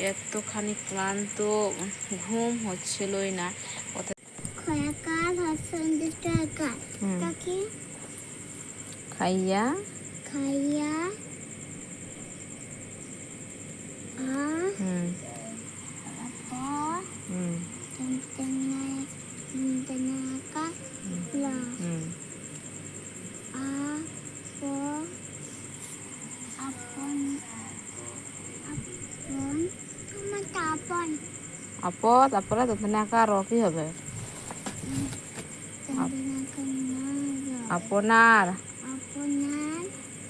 এতখানি ক্লান্ত ঘুম হচ্ছিলই না। কথা খাইয়া? খাইয়া? হুম। অপ তারপরে দন্তনাকা র কি হবে আপনার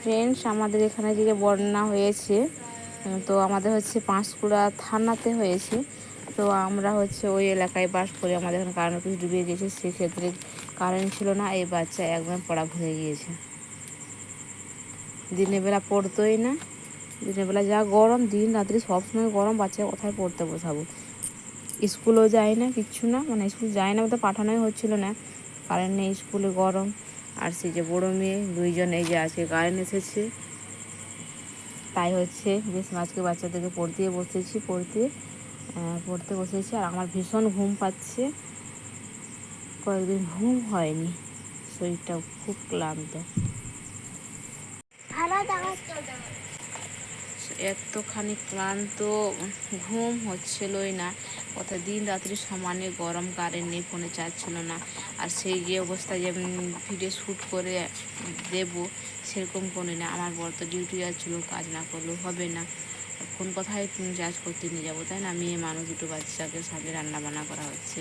ফ্রেন্ডস আমাদের এখানে যে বন্যা হয়েছে, তো আমাদের হচ্ছে পাঁশকুড়া থানাতে হয়েছে। তো আমরা হচ্ছে ওই এলাকায় বাস করি আমাদের এখানে কারেন্ট অফিস ডুবে গেছে, সেক্ষেত্রে কারেন্ট ছিল না, এই বাচ্চা একদম পড়া ভুলে গিয়েছে। দিনের বেলা পড়তোই না, দিনের বেলা যা গরম, দিন রাত্রি সবসময় গরম বাচ্চা কোথায় পড়তে বসাবো। স্কুলও যায় না, কিচ্ছু না। মানে স্কুল যায় না বলতে পাঠানোই হচ্ছিল না। কারেন্ট নেই স্কুলে, গরম। আর সেই যে বড়ো মেয়ে, দুইজন এই যে আজকে কারেন্ট এসেছে। তাই হচ্ছে বেশ আজকে বাচ্চাদেরকে পড়তে বসেছি, পড়তে পড়তে বসেছি। আর আমার ভীষণ ঘুম পাচ্ছে। কয়েকদিন ঘুম হয়নি। শরীরটা খুব ক্লান্ত। এতখানি ক্লান্ত, ঘুম হচ্ছিলই না। কথা দিন রাত্রি সমানে গরম কারেন্ট নেই, ফোনে চার্জ ছিল না। আর সেই যে অবস্থায় যে ভিডিও শ্যুট করে দেব, সেরকম কোনো না। আমার বড় তো ডিউটি যাচ্ছিল, কাজ না করলেও হবে না। কোন কথায় চার্জ করতে নিয়ে যাব, তাই না? মেয়ে মানুষ, দুটো বাচ্চাকে সামনে রান্না বান্না করা হচ্ছে।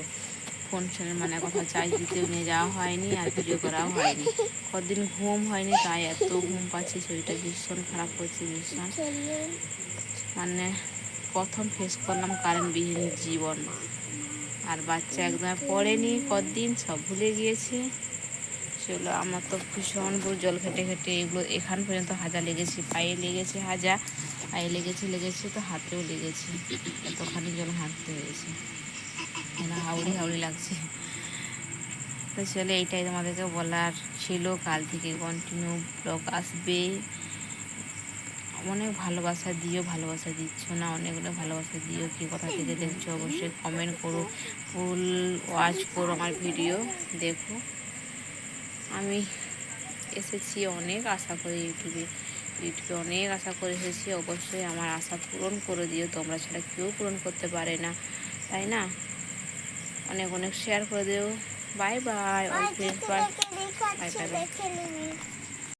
ফোন ছেড়ে মানে কথা চার্জ দিতেও নিয়ে যাওয়া হয়নি আর ভিডিও করাও হয়নি। কদিন ঘুম হয়নি তাই এত ঘুম পাচ্ছি, শরীরটা ভীষণ খারাপ করছে, ভীষণ। মানে প্রথম ফেস করলাম কারেন্টবিহীন জীবন। আর বাচ্চা একদম পড়েনি কদিন সব ভুলে গিয়েছে। সেগুলো আমার তো ভীষণ জল ঘেটে ঘেটে এগুলো এখান পর্যন্ত হাজা লেগেছে, পায়ে লেগেছে হাজা, পায়ে লেগেছে লেগেছে, তো হাতেও লেগেছে। এতখানি জল হাঁটতে হয়েছে। যেন হাওড়ি হাওড়ি লাগছে। তো চলে এইটাই তোমাদেরকে বলার ছিল। কাল থেকে কন্টিনিউ ব্লগ আসবে। অনেক ভালোবাসা দিও, ভালোবাসা দিচ্ছ না? অনেক অনেক ভালোবাসা দিও। কি কথা থেকে দেখছ? অবশ্যই কমেন্ট করো। ফুল ওয়াচ করো আমার ভিডিও দেখো। আমি এসেছি অনেক আশা করি ইউটিউবে। ইউটিউবে অনেক আশা করে এসেছি। অবশ্যই আমার আশা পূরণ করে দিও। তোমরা ছাড়া কেউ পূরণ করতে পারে না। তাই না? অনেক অনেক শেয়ার করে দেও bye bye all bye bye